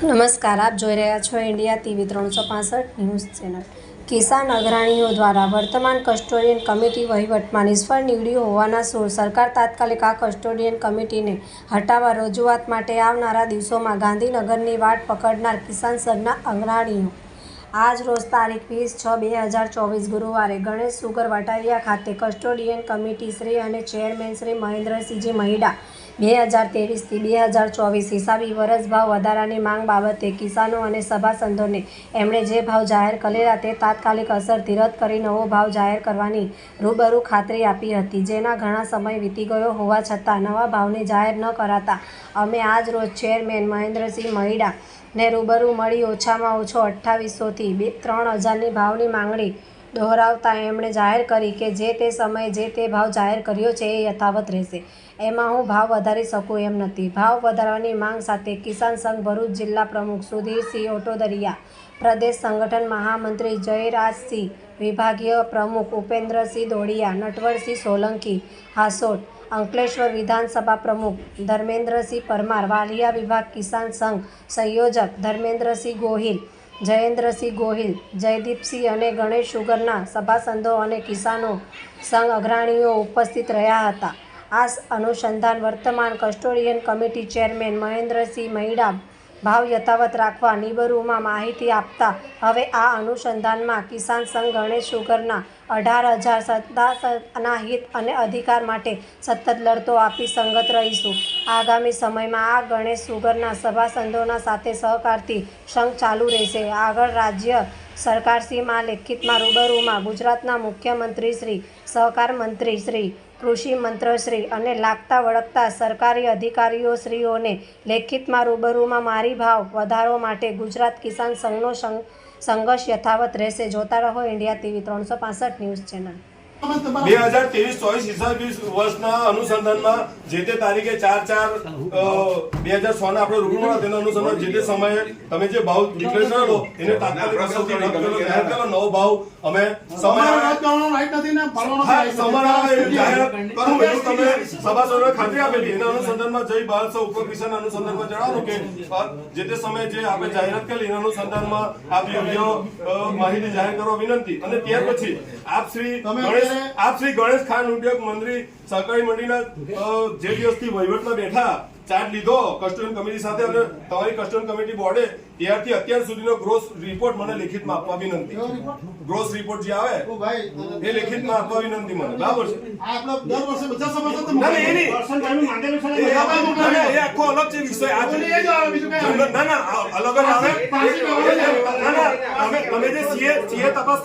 નમસ્કાર, આપ જોઈ રહ્યા છો ઇન્ડિયા ટીવી ત્રણસો પાસઠ ન્યૂઝ ચેનલ. કિસાન અગ્રણીઓ દ્વારા વર્તમાન કસ્ટોડિયન કમિટી વહીવટમાં નિષ્ફળ નીવડી હોવાના સૂર સરકાર તાત્કાલિક આ કસ્ટોડિયન કમિટીને હટાવવા રજૂઆત માટે આવનારા દિવસોમાં ગાંધીનગરની વાટ પકડનાર કિસાન સંઘના અગ્રણીઓ. આજ રોજ તારીખ વીસ છ બે હજાર ચોવીસ ગુરુવારે ગણેશ સુગર વાટારિયા ખાતે કસ્ટોડિયન કમિટી શ્રી અને ચેરમેન શ્રી મહેન્દ્રસિંહજી મહિડા બે હજાર ત્રેવીસથી બે હજાર ચોવીસ હિસાબી વરસ ભાવ વધારાની માંગ બાબતે કિસાનો અને સભાસંદોને એમણે જે ભાવ જાહેર કરેલા તે તાત્કાલિક અસરથી રદ કરી નવો ભાવ જાહેર કરવાની રૂબરૂ ખાતરી આપી હતી. જેના ઘણા સમય વીતી ગયો હોવા છતાં નવા ભાવને જાહેર ન કરાતા અમે આજ રોજ ચેરમેન મહેન્દ્રસિંહ મહિડા ને રૂબરૂ મળી ઓછામાં ઓછો અઠ્ઠાવીસોથી બે ત્રણ હજારની ભાવની માંગણી દોહરાવતા એમણે જાહેર કરી કે જે તે સમયે જે તે ભાવ જાહેર કર્યો છે એ યથાવત રહેશે. એમાં હું ભાવ વધારી શકું એમ નથી. ભાવ વધારવાની માંગ સાથે કિસાન સંઘ ભરૂચ જિલ્લા પ્રમુખ સુધીરસિંહ ઓટોદરિયા, પ્રદેશ સંગઠન મહામંત્રી જયરાજસિંહ, વિભાગીય પ્રમુખ ઉપેન્દ્રસિંહ દોડિયા, નટવરસિંહ સોલંકી, હાસોટ, અંકલેશ્વર વિધાનસભા પ્રમુખ ધર્મેન્દ્રસિંહ પરમાર, વાલિયા વિભાગ કિસાન સંઘ સંયોજક ધર્મેન્દ્રસિંહ ગોહિલ જયેન્દ્રસિંહ ગોહિલ, જયદીપસિંહ અને ગણેશ શુગરના સભાસંદો અને કિસાનો સંઘ અગ્રણીઓ ઉપસ્થિત રહ્યા હતા. આ અનુસંધાન વર્તમાન custodian committee chairman Mahendrasinh Mahida ભાવ યથાવત રાખવા નિબરૂમાં માહિતી આપતા હવે આ અનુસંધાનમાં કિસાન સંઘ ગણેશ શુગરના અઢાર હજાર સત્તાના હિત અને અધિકાર માટે સતત લડતો આપી સંગત રહીશું. આગામી સમયમાં આ ગણેશ સુગરના સભાસદોના સાથે સહકારથી સંઘ ચાલુ રહેશે. આગળ રાજ્ય સરકારશ્રીમાં લેખિતમાં રૂબરૂમાં ગુજરાતના મુખ્યમંત્રી શ્રી, સહકાર મંત્રી શ્રી, કૃષિ મંત્રશ્રી અને લાગતા વળગતા સરકારી અધિકારીઓ શ્રીઓને લેખિતમાં રૂબરૂમાં મારી ભાવ વધારો માટે ગુજરાત કિસાન સંઘનો સંઘ સંઘર્ષ યથાવત રહેશે. જોતા રહો ઇન્ડિયા ટીવી ત્રણસો ન્યૂઝ ચેનલ. બે હજાર ત્રેવીસ ચોવીસ ઈસવીસ વર્ષના અનુસંધાનમાં જે તે તારીખે ચાર ચાર બે હજાર છ ના આપણે રૂબરૂ તેના અનુસંધાન જે તે સમયે તમે જે ભાવ ડિક્લેર કરેલો એને તાત્કાલિક નવો ભાવ અમે તમે સભાસદોને ખાતરી આપેલી. એના અનુસંધાનમાં જય ભારત સૌ કિસાન અનુસંધાનમાં જણાવ્યું કે જે તે સમયે જે આપણે જાહેરાત કરી એના અનુસંધાનમાં આપ યોગ્ય માહિતી જાહેર કરવા વિનંતી. અને ત્યાર પછી આપ શ્રી ગણેશ અત્યારે- આપ શ્રી ગણેશ ખાન ઉદ્યોગ મંત્રી સહકારી મંડળીના જે દિવસથી વહીવટમાં બેઠા ચાર્જ લીધો કસ્ટમ કમિટી સાથે અને તમારી કસ્ટમ કમિટી બોર્ડે ત્યારથી અત્યાર સુધીનો ગ્રોસ રિપોર્ટ મને લેખિતમાં આપવા વિનંતી. ગ્રોસ રિપોર્ટ જે આવે એ લેખિતમાં આપવા વિનંતી મને. બરાબર છે? દર વર્ષે બધા ના, એ આખો અલગ છે વિષય. આ. ના ના અલગ જ આવે. ના ના તમે તમે જે સીએ સીએ તપાસ